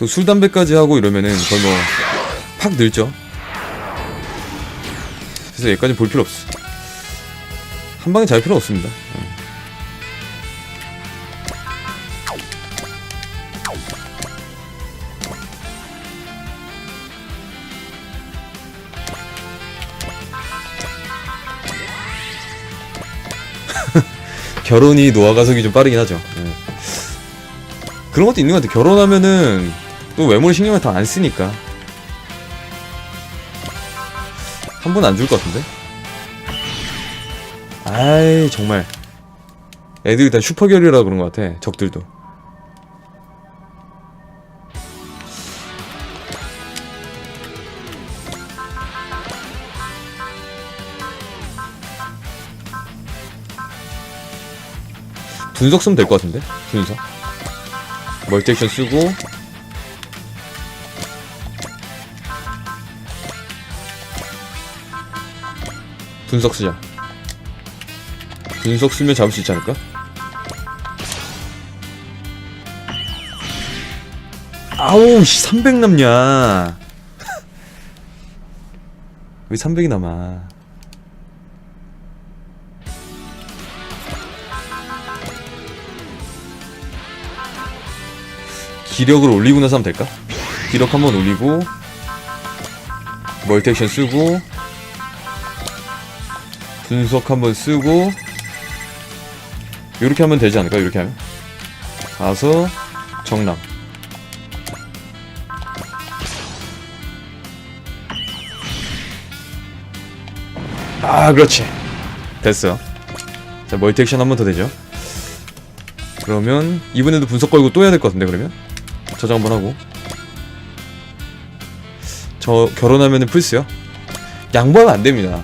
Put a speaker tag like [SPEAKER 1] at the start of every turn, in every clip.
[SPEAKER 1] 또 술 담배까지 하고 이러면은 거의 뭐 팍 늘죠. 그래서 여기까지 볼 필요 없어. 한 방에 잘 필요 없습니다. 예. 결혼이 노화 가속이 좀 빠르긴 하죠. 예. 그런 것도 있는 것 같아. 결혼하면은 또 외모를 신경을 더안 쓰니까 한 번 안 줄 것 같은데. 아이 정말 애들이 다 슈퍼결이라 그런 것 같아. 적들도. 분석 쓰면 될 것 같은데? 분석. 멀티 액션 쓰고 분석 쓰자. 분석 쓰면 잡을 수 있지 않을까? 아우 씨 300 남냐? 왜 300이 남아? 기력을 올리고 나서 하면 될까? 기력 한번 올리고 멀티 액션 쓰고 분석 한번 쓰고 이렇게 하면 되지 않을까? 이렇게 하면? 가서 정남. 아 그렇지. 됐어 자 멀티 액션 한 번 더 되죠. 그러면 이번에도 분석 걸고 또 해야 될 것 같은데 그러면? 저장 한번 하고. 저 결혼하면은 플스요? 양보하면 안 됩니다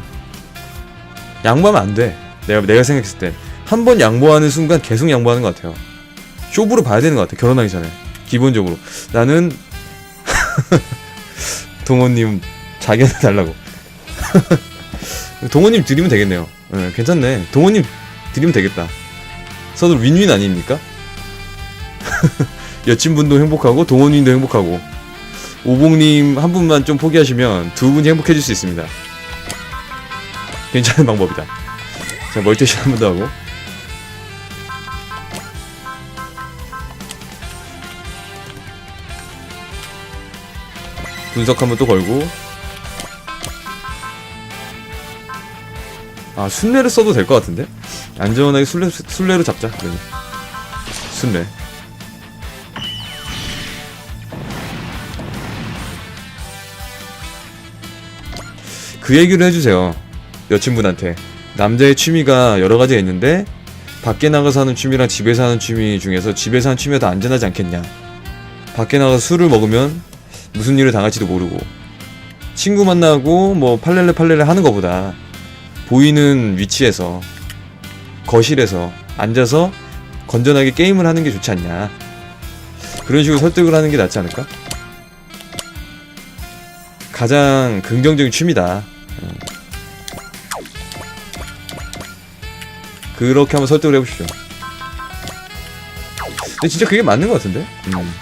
[SPEAKER 1] 양보하면 안 돼. 내가 내가 생각했을 때. 한 번 양보하는 순간 계속 양보하는 것 같아요. 쇼부로 봐야 되는 것 같아 결혼하기 전에. 기본적으로. 나는 동호님 자기한테 달라고. 동호님 드리면 되겠네요. 예, 괜찮네. 동호님 드리면 되겠다. 서로 윈윈 아닙니까? 여친분도 행복하고 동호님도 행복하고. 오봉님 한 분만 좀 포기하시면 두 분이 행복해질 수 있습니다. 괜찮은 방법이다. 자 멀티션 한번 더 하고. 분석 한 번 또 걸고. 아 순례를 써도 될 것 같은데? 안전하게 순례 순례로 잡자 그러면. 순례. 그 얘기를 해주세요. 여친분한테. 남자의 취미가 여러 가지가 있는데, 밖에 나가서 하는 취미랑 집에서 하는 취미 중에서 집에서 하는 취미가 더 안전하지 않겠냐. 밖에 나가서 술을 먹으면 무슨 일을 당할지도 모르고, 친구 만나고 뭐 팔렐레 팔렐레 하는 것보다 보이는 위치에서, 거실에서 앉아서 건전하게 게임을 하는 게 좋지 않냐. 그런 식으로 설득을 하는 게 낫지 않을까? 가장 긍정적인 취미다. 그렇게 한번 설득을 해보시죠. 근데 진짜 그게 맞는 것 같은데? 음.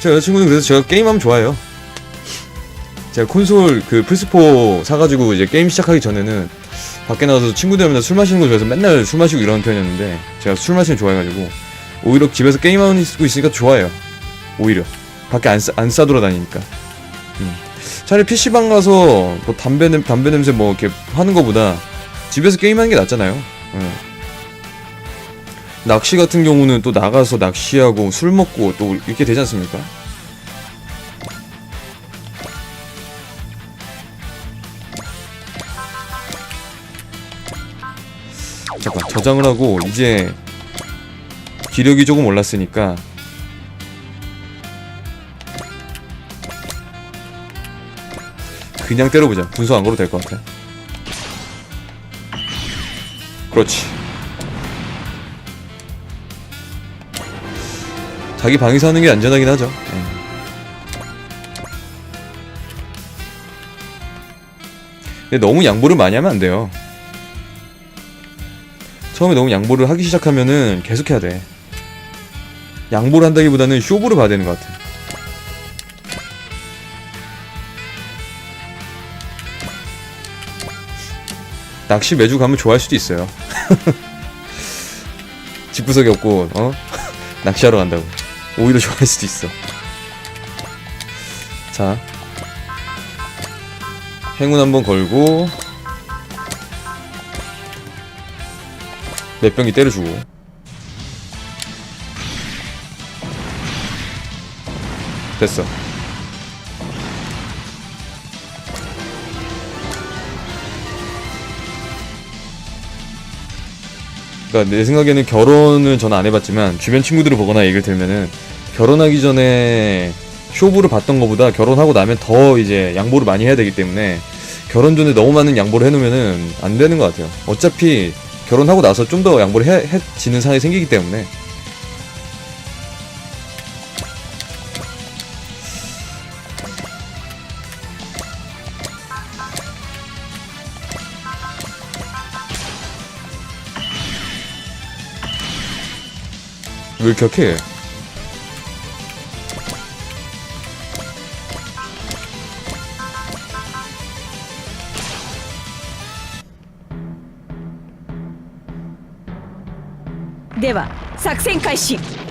[SPEAKER 1] 제 여자친구는 그래서 제가 게임하면 좋아해요. 제가 콘솔 그 플스4 사가지고 이제 게임 시작하기 전에는 밖에 나가서 친구들 만나 술 마시는 거 좋아해서 맨날 술 마시고 이러는 편이었는데 제가 술 마시는 거 좋아해가지고 오히려 집에서 게임하고 있으니까 좋아해요. 오히려. 밖에 안, 싸, 안 싸돌아다니니까. 음. 차라리 PC방 가서 뭐 담배, 냄, 담배 냄새 뭐 이렇게 하는 거보다 집에서 게임하는 게 낫잖아요. 예. 낚시 같은 경우는 또 나가서 낚시하고 술 먹고 또 이렇게 되지 않습니까? 잠깐 저장을 하고 이제 기력이 조금 올랐으니까 그냥 때려보자. 분석 안 걸어도 될 것 같아. 그렇지. 자기 방에서 하는 게 안전하긴 하죠. 예. 근데 너무 양보를 많이 하면 안 돼요. 처음에 너무 양보를 하기 시작하면은 계속 해야 돼. 양보를 한다기보다는 쇼부를 봐야 되는 것 같아. 낚시 매주 가면 좋아할 수도 있어요. 집구석에 없고 어 낚시하러 간다고 오히려 좋아할 수도 있어. 자 행운 한번 걸고 몇 병이 때려주고 됐어. 그러니까 내 생각에는 결혼은 저는 안 해봤지만 주변 친구들을 보거나 얘기를 들으면은 결혼하기 전에 쇼부를 봤던 것보다 결혼하고 나면 더 이제 양보를 많이 해야 되기 때문에 결혼 전에 너무 많은 양보를 해놓으면은 안 되는 것 같아요. 어차피 결혼하고 나서 좀 더 양보를 해, 해지는 상황이 생기기 때문에 왜 이렇게 약 해?
[SPEAKER 2] では作戦開始。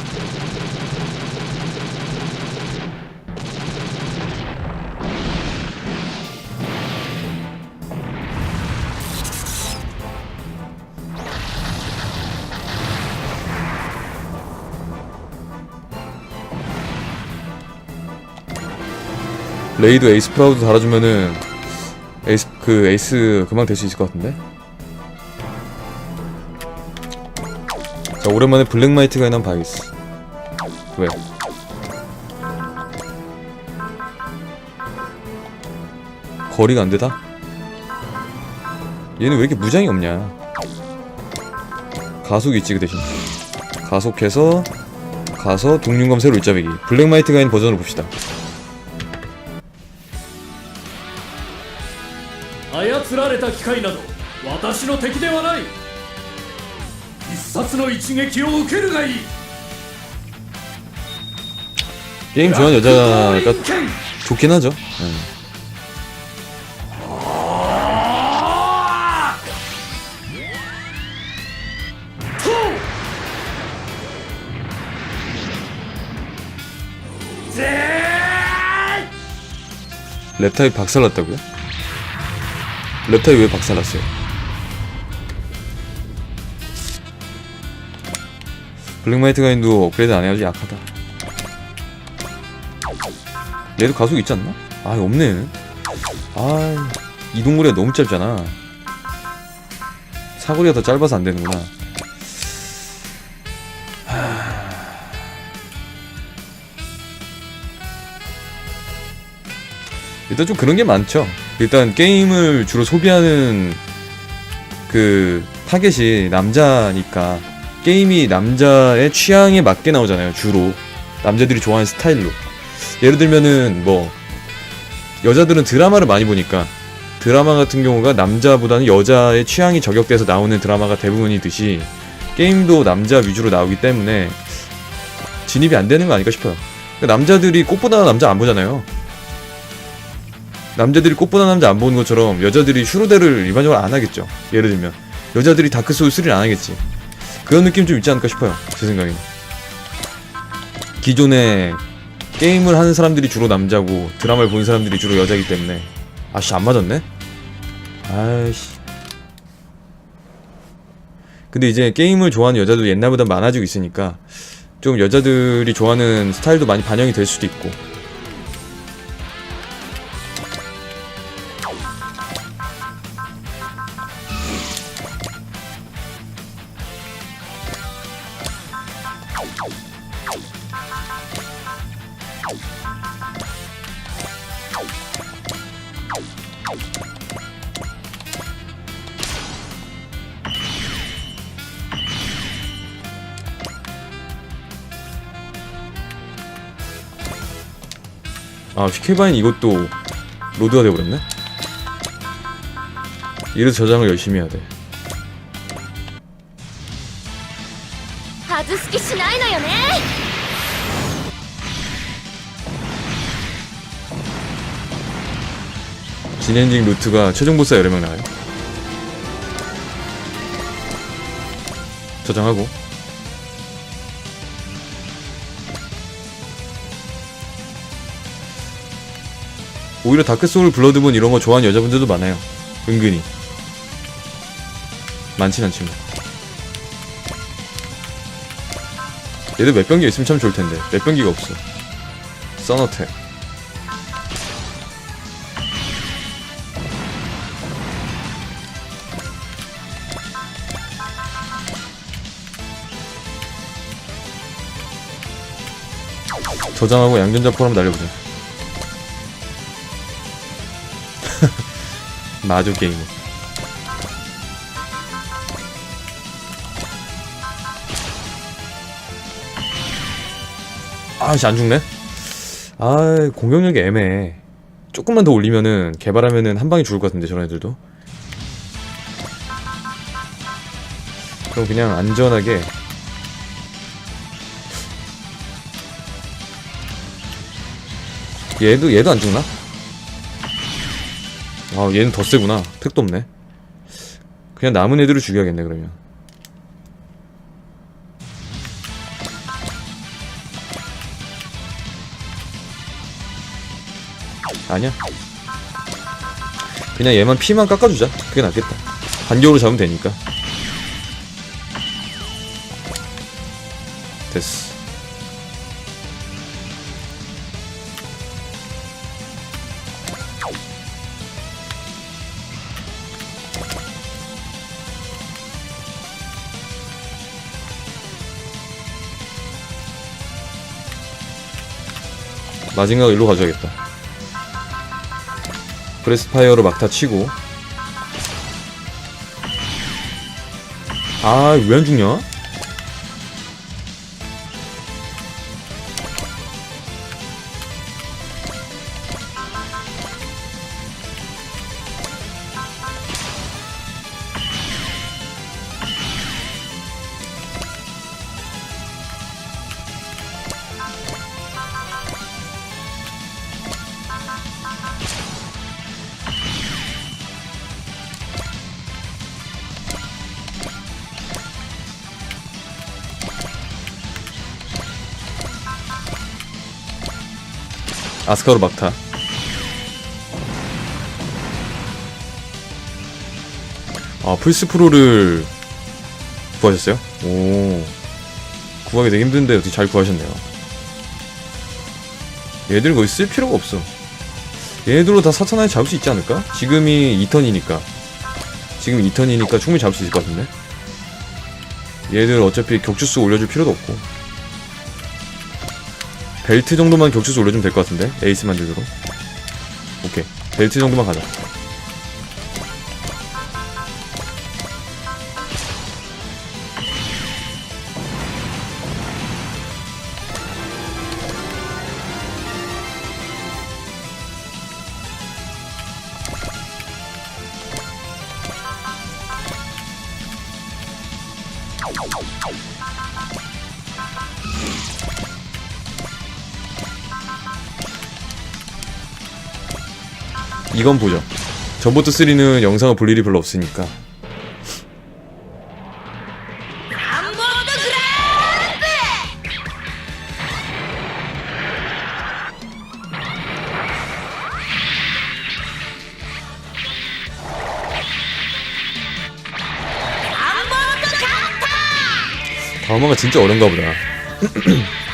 [SPEAKER 1] 레이드 에이스 프라우드 달아주면은 에이스 그 에이스 금방 될 수 있을 것 같은데? 자 오랜만에 블랙마이트가 있는 바이스. 왜? 거리가 안되다? 얘는 왜 이렇게 무장이 없냐? 가속이 있지 그 대신. 가속해서 가서 동륜검 새로 일자매기 블랙마이트가 있는 버전으로 봅시다.
[SPEAKER 3] た機械など私の敵ではない一冊の一撃を受けるがいい
[SPEAKER 1] 게임 좋아하는 여자가
[SPEAKER 3] 一見
[SPEAKER 1] 좋긴 하죠. 예. 랩타입 박살났다고요? 랩타입 왜 박살났어요? 블랙마이트 가인도 업그레이드 안 해가지고 약하다. 얘도 가속 있지 않나? 아 없네. 아 이동거리가 너무 짧잖아. 사거리가 더 짧아서 안 되는구나. 하... 일단 좀 그런 게 많죠. 일단 게임을 주로 소비하는 그 타겟이 남자니까 게임이 남자의 취향에 맞게 나오잖아요. 주로 남자들이 좋아하는 스타일로. 예를 들면은 뭐 여자들은 드라마를 많이 보니까 드라마 같은 경우가 남자보다는 여자의 취향이 저격돼서 나오는 드라마가 대부분이듯이 게임도 남자 위주로 나오기 때문에 진입이 안 되는 거 아닐까 싶어요. 그러니까 남자들이 꽃보다 남자 안 보잖아요. 남자들이 꽃보다 남자 안 보는 것처럼 여자들이 슈로데를 일반적으로 안 하겠죠. 예를 들면 여자들이 다크소울 3를 안 하겠지. 그런 느낌 좀 있지 않을까 싶어요. 제 생각에는. 기존에 게임을 하는 사람들이 주로 남자고 드라마를 보는 사람들이 주로 여자이기 때문에 아씨 안 맞았네? 아이씨 근데 이제 게임을 좋아하는 여자도 옛날보다 많아지고 있으니까 좀 여자들이 좋아하는 스타일도 많이 반영이 될 수도 있고 스케바인 이것도 로드가 되어버렸네? 이래서 저장을 열심히 해야 돼. 진엔딩 루트가 최종 보스 여러 명 나와요. 저장하고 오히려 다크소울 블러드본 이런 거 좋아하는 여자분들도 많아요. 은근히 많진 않지만 얘들 몇 병기 있으면 참 좋을 텐데 몇 병기가 없어. 써너텍 저장하고 양전자포 한번 날려보자. 마주 게임. 아, 씨, 안 죽네? 아, 공격력이 애매해. 조금만 더 올리면은, 개발하면은 한 방에 죽을 것 같은데, 저런 애들도. 그럼 그냥 안전하게. 얘도, 얘도 안 죽나? 아, 얘는 더 세구나. 택도 없네. 그냥 남은 애들을 죽여야겠네, 그러면. 아니야. 그냥 얘만 피만 깎아주자. 그게 낫겠다. 반격으로 잡으면 되니까. 됐어. 마징가가 일로 가져야겠다. 브레스파이어로 막타 치고 아왜 안 죽냐? 아스카로 막타. 아 플스4를 구하셨어요? 오. 구하기 되게 힘든데 어떻게 잘 구하셨네요. 얘들 거의 쓸 필요가 없어. 얘들로 다 사천안에 잡을 수 있지 않을까? 지금이 2턴이니까. 지금 2턴이니까 충분히 잡을 수 있을 것 같은데? 얘들 어차피 격추수 올려줄 필요도 없고 벨트 정도만 격추수 올려주면 될 것 같은데? 에이스 만들도록? 오케이. 벨트 정도만 가자 이건 보죠. 전보트 3는 영상을 볼 일이 별로 없으니까. 다음화가 진짜 어려운가 보다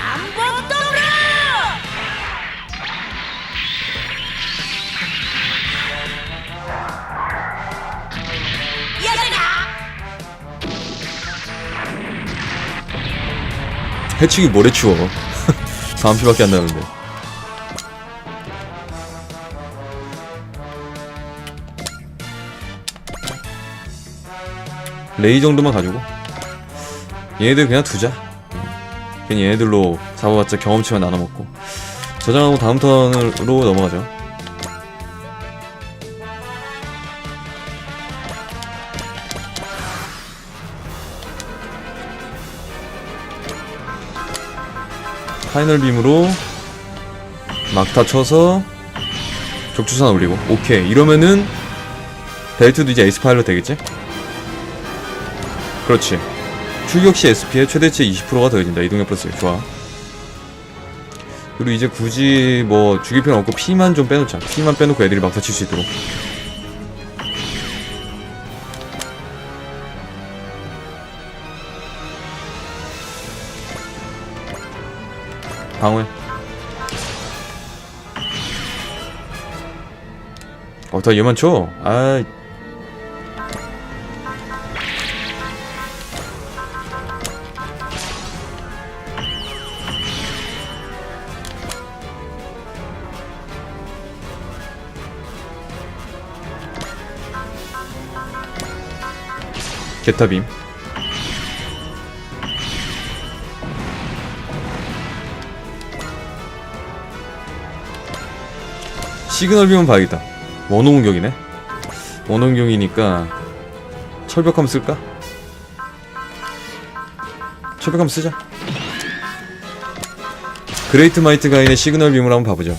[SPEAKER 1] 해치기 뭘 해치워. 4피밖에 안 나는데. 레이 정도만 가지고. 얘네들 그냥 두자. 괜히 얘네들로 잡아봤자 경험치만 나눠먹고. 저장하고 다음 턴으로 넘어가죠 파이널 빔으로 막타 쳐서 격추산 올리고. 오케이. 이러면은 벨트도 이제 에이스 파일럿 되겠지? 그렇지. 출격 시 SP의 최대치 20%가 더해진다. 이동력 플러스 1 좋아. 그리고 이제 굳이 뭐 죽일 필요는 없고 피만 좀 빼놓자. 피만 빼놓고 애들이 막사 칠수 있도록 어, 다 얘만 쳐. 아. 게타빔. 시그널 비면 봐야겠다. 원호공격이네. 원호공격이니까 철벽함 쓸까? 철벽함 쓰자. 그레이트 마이트 가인의 시그널 빔을 한번 봐보죠.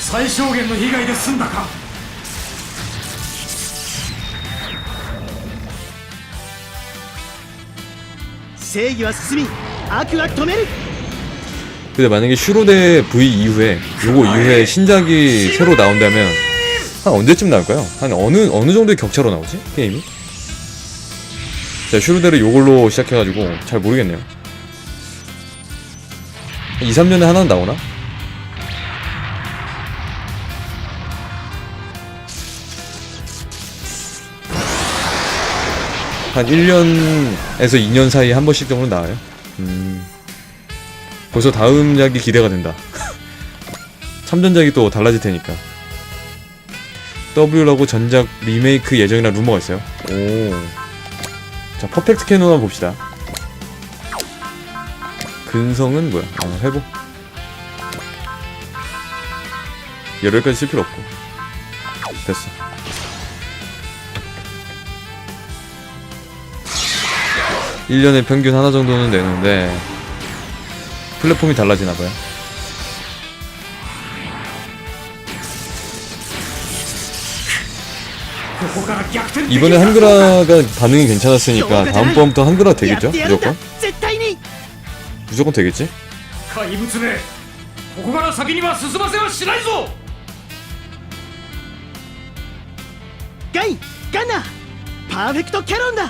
[SPEAKER 3] 사이쇼겐의 희가이 뭐 됐습니다
[SPEAKER 4] 正義は進み悪は止める
[SPEAKER 1] 근데 만약에 슈로데 V 이후에 요거 이후에 신작이 새로 나온다면 한 언제쯤 나올까요? 한 어느 어느 정도의 격차로 나오지? 게임이? 자 슈로데를 요걸로 시작해가지고 잘 모르겠네요 2, 3년에 하나는 나오나? 한 1년에서 2년 사이에 한 번씩 정도 나와요 음... 벌써 다음 작이 기대가 된다. 참전작이 또 달라질 테니까. W라고 전작 리메이크 예정이라 루머가 있어요. 오. 자, 퍼펙트 캐논 한번 봅시다. 근성은 뭐야? 아, 회복. 열흘까지 쓸 필요 없고. 됐어. 일년에 평균 하나 정도는 내는데 플랫폼이 달라지나봐요.
[SPEAKER 3] ここから逆転できる
[SPEAKER 1] 이번에 한글화가 반응이 괜찮았으니까 다음번부터 한글화
[SPEAKER 4] や
[SPEAKER 1] 되겠죠?
[SPEAKER 4] ってやるんだ
[SPEAKER 1] 무조건?
[SPEAKER 4] 絶対に
[SPEAKER 1] 무조건 되겠지?
[SPEAKER 3] 怪物めここから先には進ませはしないぞ
[SPEAKER 4] ガイガンナーパーフェクトキャノンだ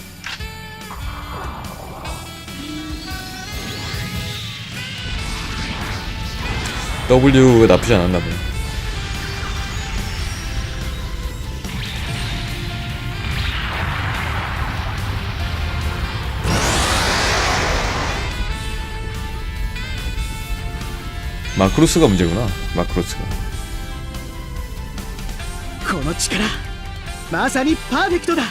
[SPEAKER 1] W가 나쁘지 않았나 보네. 마크로스가 문제구나. 마크로스가.
[SPEAKER 4] この力まさにパーフェクトだ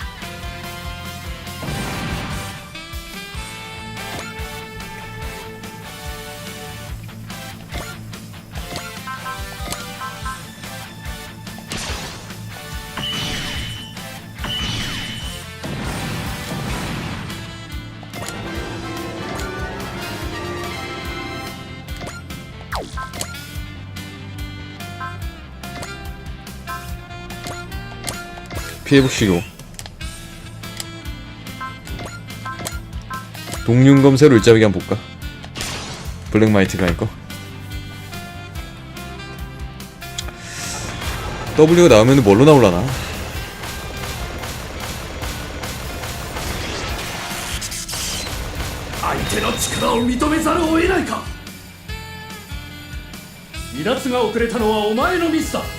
[SPEAKER 1] 피해복시로. 동륜검 새로 일자배기 한번 볼까? 블랙마이트가 이거. W가 나오면 뭘로 나올라나?
[SPEAKER 3] 相手の力を認めざるを得ないか離脱が遅れたのはお前のミスだ必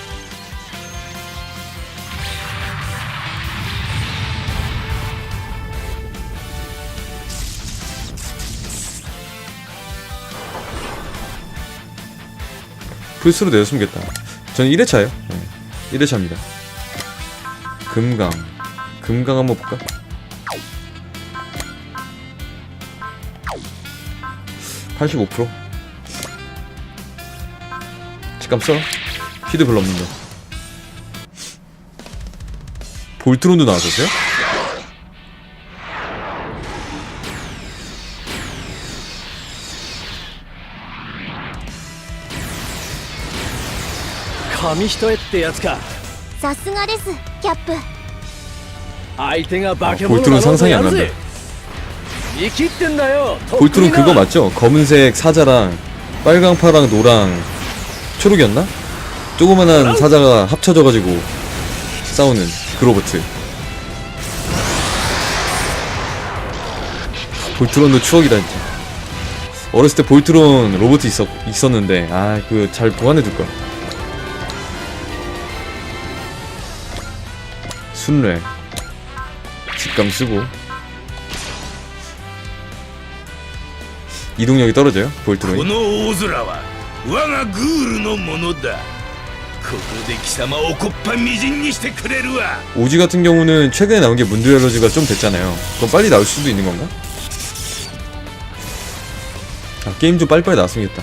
[SPEAKER 1] 플스로 내줬으면 좋겠다. 저는 1회차예요. 네. 1회차입니다. 금강. 금강 한번 볼까? (85% 집값 써 피드 별로 없는데 볼트론도 나와줬어요?
[SPEAKER 4] 紙一重ってやつか
[SPEAKER 5] さすがですキャップ
[SPEAKER 4] 相手が化け
[SPEAKER 1] あ
[SPEAKER 4] 物
[SPEAKER 1] 볼트론
[SPEAKER 4] だろうと
[SPEAKER 1] 상상이
[SPEAKER 4] や
[SPEAKER 1] 안
[SPEAKER 4] る
[SPEAKER 1] 난다
[SPEAKER 4] ぜ生きってんだよ
[SPEAKER 1] 볼트론
[SPEAKER 4] とっくに
[SPEAKER 1] 그거
[SPEAKER 4] な
[SPEAKER 1] 맞죠? 검은색 사자랑 빨강 파랑 노랑 초록이었나? 조그만한 사자가 합쳐져가지고 싸우는 그 로봇 볼트론도 추억이다 진짜 어렸을 때 볼트론 로봇 있었, 있었는데 아 그거 잘 보관해둘걸 순례 직감 쓰고 이동력이 떨어져요
[SPEAKER 6] こ
[SPEAKER 1] 볼트론이
[SPEAKER 6] の大空は我がグールのものだここで貴様をこっぱみじんにしてくれるわ
[SPEAKER 1] 오지 같은 경우는 최근에 나온 게 문드렐러즈가 좀 됐잖아요. 그럼 빨리 나올 수도 있는 건가? 아, 게임 좀 빨리빨리 나왔으면 좋겠다.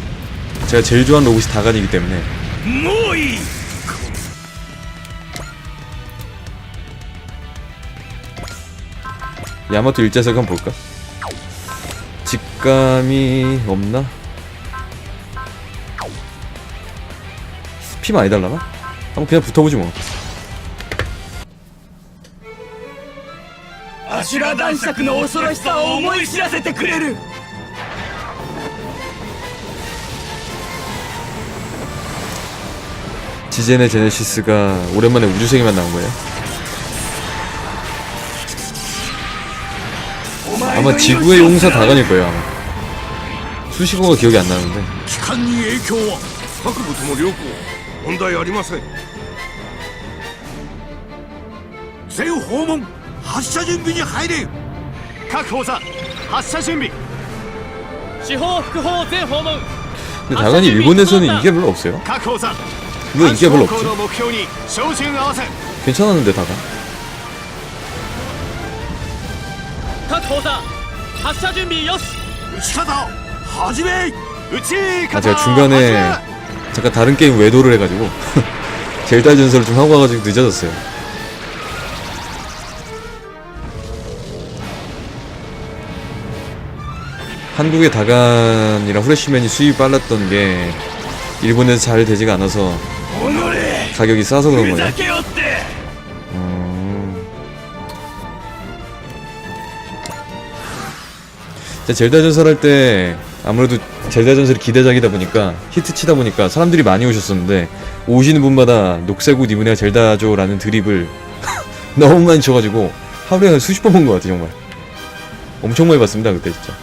[SPEAKER 1] 제가 제일 좋아하는 로봇이 다간이기 때문에.
[SPEAKER 6] もういい
[SPEAKER 1] 야마토 일자색 한번 볼까? 직감이 없나? 피 많이 달라나? 한번 그냥 붙어보지 뭐.
[SPEAKER 4] アシュラ男爵の恐ろしさを思い知らせてくれる
[SPEAKER 1] 지젠의 제네시스가 오랜만에 우주세계만 나온 거예요. 아마 지구의 용사 다간일 거예요, 아마. 수식어가 기억이 안 나는데. 근데 다간이 일본에서는 인기가 별로 없어요. 왜 이게 별로 없지? 괜찮았는데
[SPEAKER 4] 다가?
[SPEAKER 1] 아 제가 중간에 잠깐 다른 게임 외도를 해가지고 젤다 전설을 좀 하고 가가지고 늦어졌어요. 한국의 다간이랑 후레쉬맨이 수입이 빨랐던 게 일본에서 잘 되지가 않아서 가격이 싸서 그런
[SPEAKER 6] 거네.
[SPEAKER 1] 음. 진짜 젤다 전설할 때 아무래도 젤다 전설이 기대작이다 보니까 히트 치다 보니까 사람들이 많이 오셨었는데 오시는 분마다 녹색 옷 입은 애가 젤다죠라는 드립을. 너무 많이 쳐가지고 하루에 한 수십 번 본 것 같아 정말. 엄청 많이 봤습니다 그때 진짜.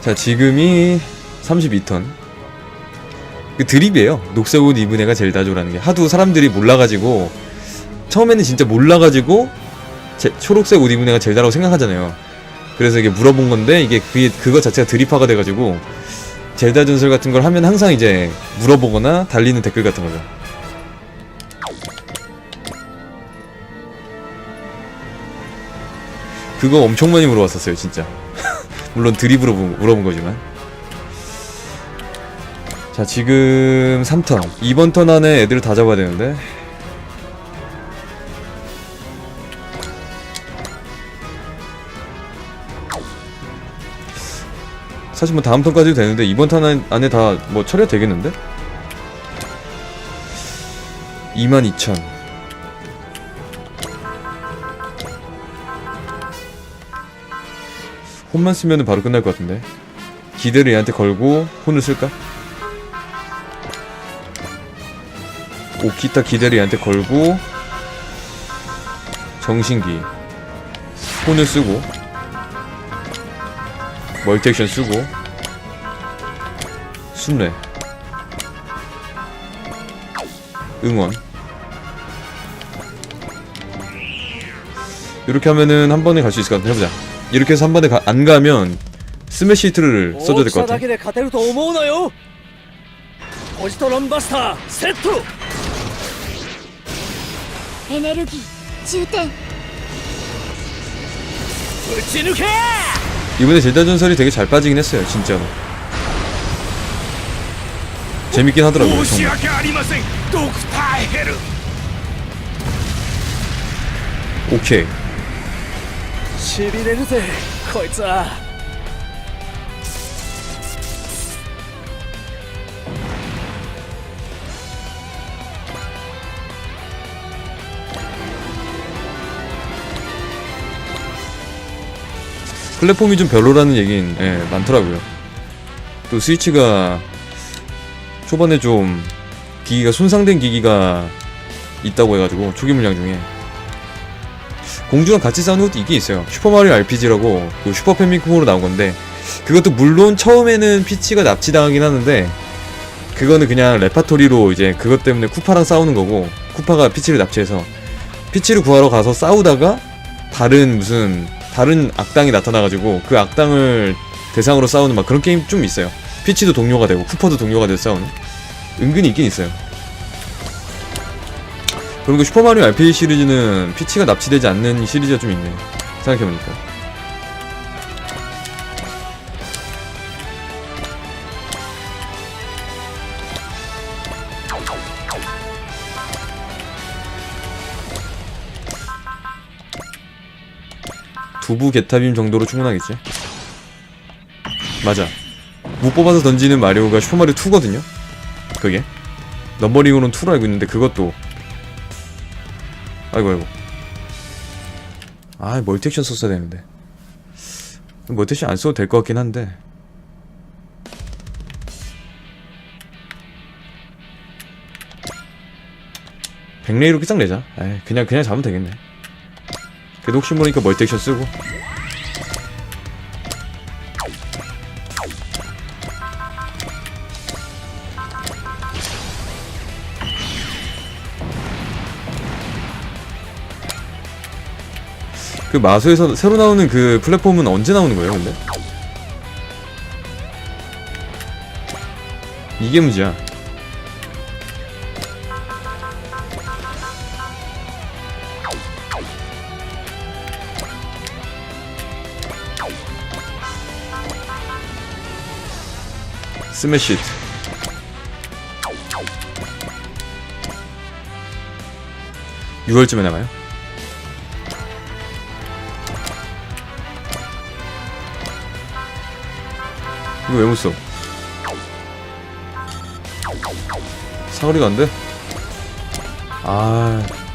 [SPEAKER 1] 자 지금이 32턴. 그 드립이에요. 녹색 옷 입은 애가 젤다조라는 게 하도 사람들이 몰라가지고 처음에는 진짜 몰라가지고 제- 초록색 옷 입은 애가 젤다라고 생각하잖아요. 그래서 이게 물어본 건데 이게 그게 그거 자체가 드립화가 돼가지고 젤다 전설 같은 걸 하면 항상 이제 물어보거나 달리는 댓글 같은 거죠. 그거 엄청 많이 물어봤었어요 진짜 물론 드립으로 물- 물어본 거지만 자 지금 3턴 이번 턴 안에 애들을 다 잡아야 되는데 사실 뭐 다음 턴까지도 되는데 이번 턴 안- 안에 다 뭐 처리가 되겠는데? 22,000 혼만 쓰면 바로 끝날 것 같은데 기대를 얘한테 걸고 혼을 쓸까? 오키타 기대를 얘한테 걸고 정신기 혼을 쓰고 멀티액션 쓰고 순례 응원 이렇게 하면은 한 번에 갈 수 있을 것 같아 해보자 이렇게 해서 한 번에 가, 안 가면 스매시 히트를 써줘야 될 것
[SPEAKER 4] 大きさ
[SPEAKER 1] 같아
[SPEAKER 4] だけで勝てると思うなよポジトロンバスターセット
[SPEAKER 5] エネルギー充填
[SPEAKER 4] 打ち抜け
[SPEAKER 1] 이번에 젤다 전설이 되게 잘 빠지긴 했어요 진짜로 재밌긴 하더라고요
[SPEAKER 6] 申し
[SPEAKER 1] 정말
[SPEAKER 6] 訳ありませんドクターヘル
[SPEAKER 1] 오케이
[SPEAKER 4] しびれるぜこいつは
[SPEAKER 1] 플랫폼이 좀 별로라는 얘긴 예, 많더라고요. 또 스위치가 초반에 좀 기기가 손상된 기기가 있다고 해가지고 초기 물량 중에 공주랑 같이 싸우는 것도 있긴 있어요. 슈퍼마리오 RPG라고 그 슈퍼 패미컴으로 나온 건데 그것도 물론 처음에는 피치가 납치당하긴 하는데 그거는 그냥 레파토리로 이제 그것 때문에 쿠파랑 싸우는 거고 쿠파가 피치를 납치해서 피치를 구하러 가서 싸우다가 다른 무슨 다른 악당이 나타나가지고 그 악당을 대상으로 싸우는 막 그런 게임 좀 있어요. 피치도 동료가 되고 쿠퍼도 동료가 돼서 싸우는 은근히 있긴 있어요. 그리고 슈퍼마리오 RPG 시리즈는 피치가 납치되지 않는 시리즈가 좀 있네. 생각해보니까. 두부 게타빔 정도로 충분하겠지. 맞아. 못 뽑아서 던지는 마리오가 슈퍼마리오 2거든요. 그게 넘버링으로는 2로 알고 있는데 그것도 아이고 아이고. 아 멀티액션 썼어야 되는데. 멀티액션 안 써도 될 것 같긴 한데. 백레이 이렇게 싹 내자. 에이, 그냥 그냥 잡으면 되겠네. 그래도 혹시 모르니까 멀티액션 쓰고 그 마수에서 새로 나오는 그 플랫폼은 언제 나오는 거예요 근데? 이게 문제야 스매시 히트 (6월쯤에) 나가요 이거 왜 못 써? 사거리가 안 돼? 아.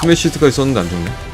[SPEAKER 1] 스매시 히트까지 썼는데 안 좋네.